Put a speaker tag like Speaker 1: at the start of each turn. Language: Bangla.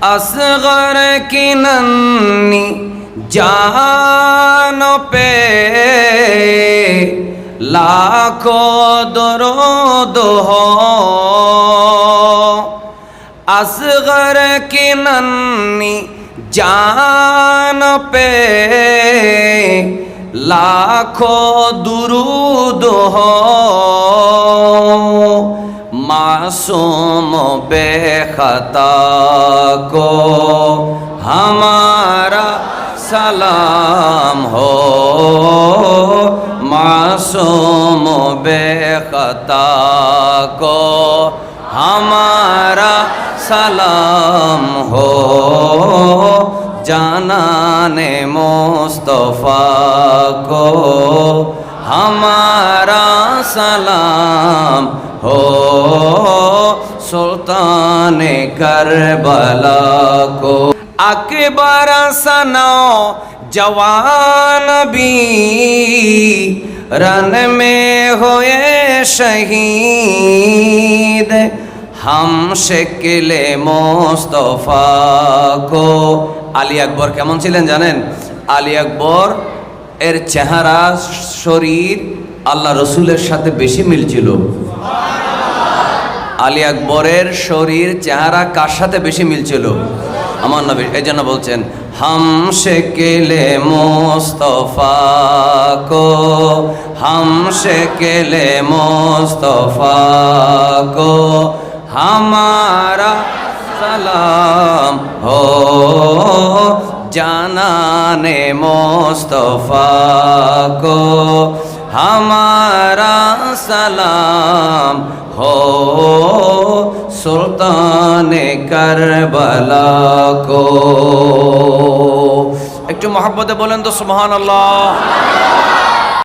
Speaker 1: असगर की नन्नी जान पे लाखों दरोद हो असगर की नन्नी जान पे लाखों दुरूद हो मासूम बेखता को हमारा सलाम हो मासूम बेखता को हमारा सलाम हो জানানে মোস্তফা को हमारा सलाम हो सुल्तान करबला को अकबर सनो जवान भी रन में हुए शहीद हम शिकले মোস্তফা কো আলী আকবর কেমন ছিলেন জানেন আলী আকবর এর চেহারা শরীর আল্লাহ রসুলের সাথে বেশি মিলছিল আলী আকবরের শরীর চেহারা কার সাথে বেশি মিলছিল? আমার নবী এই জন্য বলছেন হাম সে কেলে মোস্তফা কো হাম সে কেলে মোস্তফা কো, হামারা সালাম হো, জানানে মোস্তফা কো, হামারা সালাম হো। সুলতান কারবালা কো। একটু মহব্বতে বলেন তো সুবহানাল্লাহ। সুবহানাল্লাহ